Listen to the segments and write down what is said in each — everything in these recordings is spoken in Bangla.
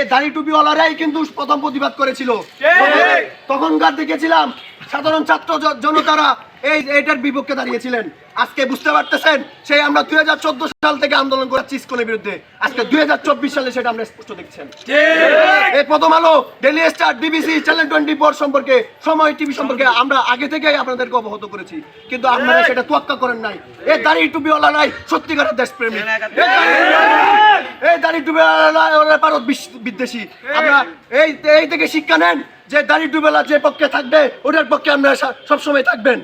এই দাড়ি টুপিওয়ালারাই কিন্তু প্রথম প্রতিবাদ করেছিল। তখনকার দেখেছিলাম সাধারণ ছাত্র জনতারা এই এইটার বিপক্ষে দাঁড়িয়েছিলেন। আজকে বুঝতে পারতেছেন সেই আমরা দুই সাল থেকে আন্দোলন করাচ্ছি স্কুলের বিরুদ্ধে। আজকে দুই সালে সেটা আমরা স্পষ্ট দেখছেন। এই Prothom Alo Daily Star BBC channel twenty four সম্পর্কে সময় টিভি সম্পর্কে আমরা আগে থেকেই আপনাদেরকে অবগত করেছি। কিন্তু আপনারা সেটা তোয়াক্কা করেন নাই। এই দাড়ি টুপিওয়ালা নাই সত্যিকারের দেশপ্রেমী। দাড়ি- ডুবে ভারত বিদ্বেষী। আমরা এই এই থেকে শিক্ষা নেন যে দাড়ি ডুবেলা যে পক্ষে থাকবে ওটার পক্ষে আমরা সা- সবসময় থাকবেন।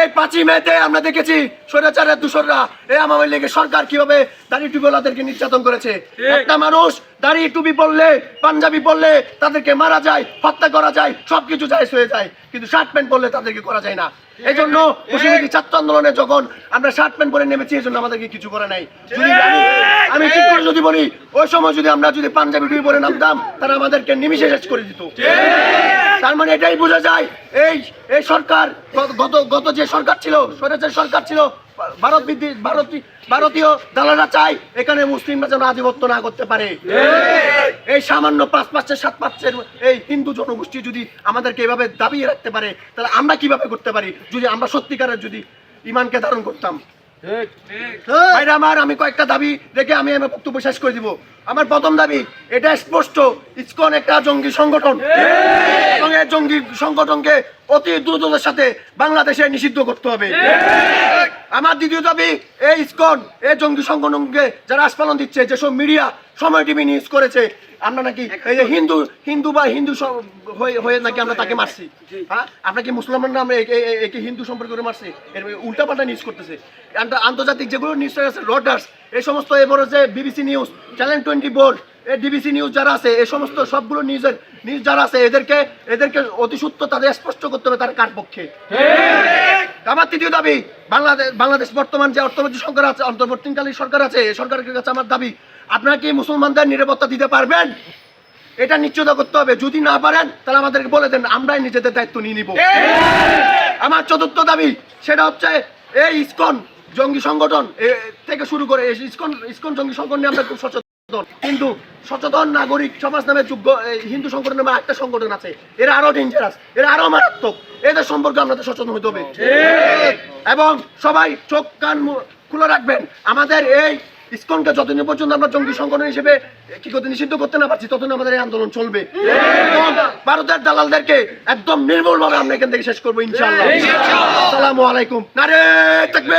এই পাঁচই মেতে আমরা দেখেছি স্বৈরাচারের দূষররা এই আওয়ামী লীগের সরকার কীভাবে দাড়ি টুপিওয়ালাদেরকে নির্যাতন করেছে? একটা মানুষ দাড়ি টুপি পরলে পাঞ্জাবি পরলে তাদেরকে মারা যায় হত্যা করা যায় সবকিছু জায়জ হয়ে যায়। কিন্তু শার্ট প্যান্ট পরলে তাদেরকে করা যায় না। এই জন্য মুসলিম ছাত্র আন্দোলনে যখন আমরা শার্ট প্যান্ট পরে নেমেছি এই জন্য আমাদেরকে কিছু করে নাই। যদি আমি আমি ঠিক করে যদি বলি ওই সময় যদি আমরা যদি পাঞ্জাবি টুপি পরে নামতাম তারা আমাদেরকে নিমিশে শেষ করে দিত। তার মানে এটাই বোঝা যায় এই এই সরকার গত- গত যে সরকার ছিল স্বৈরাচার সরকার ছিল ভারত বিদ্বেষ ভারতীয় দালালরা চায় এখানে মুসলিমরা যেন আধিপত্য না করতে পারে। এই সামান্য পাঁচ পাঁচের সাত পাঁচের এই হিন্দু জনগোষ্ঠী যদি আমাদেরকে এভাবে দাবিয়ে রাখতে পারে তাহলে আমরা কীভাবে করতে পারি? যদি আমরা সত্যিকারের যদি ইমানকে ধারণ করতাম। ভাইরা আমার আমি কয়েকটা দাবি রেখে আমি আমার বক্তব্য শেষ করে দিব। আমার প্রথম দাবি এটা স্পষ্ট ইসকন একটা জঙ্গি সংগঠন। এই জঙ্গি সংগঠনকে অতি দ্রুততার সাথে বাংলাদেশে নিষিদ্ধ করতে হবে। আমার দ্বিতীয় দাবি এই ইসকন এই জঙ্গি সংগঠনকে যারা আস্পালন দিচ্ছে যেসব মিডিয়া সময় টিভি নিউজ করেছে আমরা নাকি এই যে হিন্দু হিন্দু বা হিন্দু হয়ে নাকি আমরা তাকে মারছি। হ্যাঁ? আমরা কি মুসলমানরা আমরা একে- হিন্দু সম্পর্কে করে মারছি? এর উল্টা পাল্টা নিউজ করতেছে। আন্তর্জাতিক যেগুলো নিউজ আছে রটার্স এই সমস্ত এবারে যে বিবিসি নিউজ চ্যানেল টোয়েন্টি এই ডিবিসি নিউজ যারা আছে এই সমস্ত সবগুলো নিউজের নিউজ যারা আছে, এদেরকে এদেরকে অতি সূত্র তাদের স্পষ্ট করতে হবে তার কার পক্ষে। আমার তৃতীয় দাবি বাংলাদেশ বাংলাদেশ বর্তমান যে অর্থনৈতিক সরকার আছে, অন্তর্বর্তীকালীন সরকার আছে এই সরকারের কাছে আমার দাবি, আপনারা কি মুসলমানদের নিরাপত্তা দিতে পারবেন? এটা নিশ্চিত করতে হবে। যদি না পারেন, তাহলে আমাদেরকে বলে দেন, আমরাই নিজেদের দায়িত্ব নিয়ে নিব। আমার চতুর্থ দাবি, সেটা হচ্ছে, এই ইসকন জঙ্গি সংগঠন থেকে শুরু করে ইসকন ইসকন জঙ্গি সংগঠন নিয়ে আমরা খুব সচেতন। কিন্তু সচেতন নাগরিক সমাজ নামে যোগ্য হিন্দু সংগঠন নামে একটা সংগঠন আছে। এরা আরও ডেঞ্জারাস এরা আরও মারাত্মক। এদের সম্পর্কে আমাদের সচেতন হতে হবে। এবং সবাই চোখ কান খুলে রাখবেন। আমাদের এই ইসকনকে যতদিন পর্যন্ত আমরা জঙ্গি সংগঠন হিসেবে কি করতে নিষিদ্ধ করতে না পারছি ততদিন আমাদের এই আন্দোলন চলবে। ভারতের দালালদেরকে একদম নির্মূল ভাবে আমরা এখান থেকে শেষ করব ইনশাল্লাহ আসসালামু আলাইকুম। নারে থাকবে।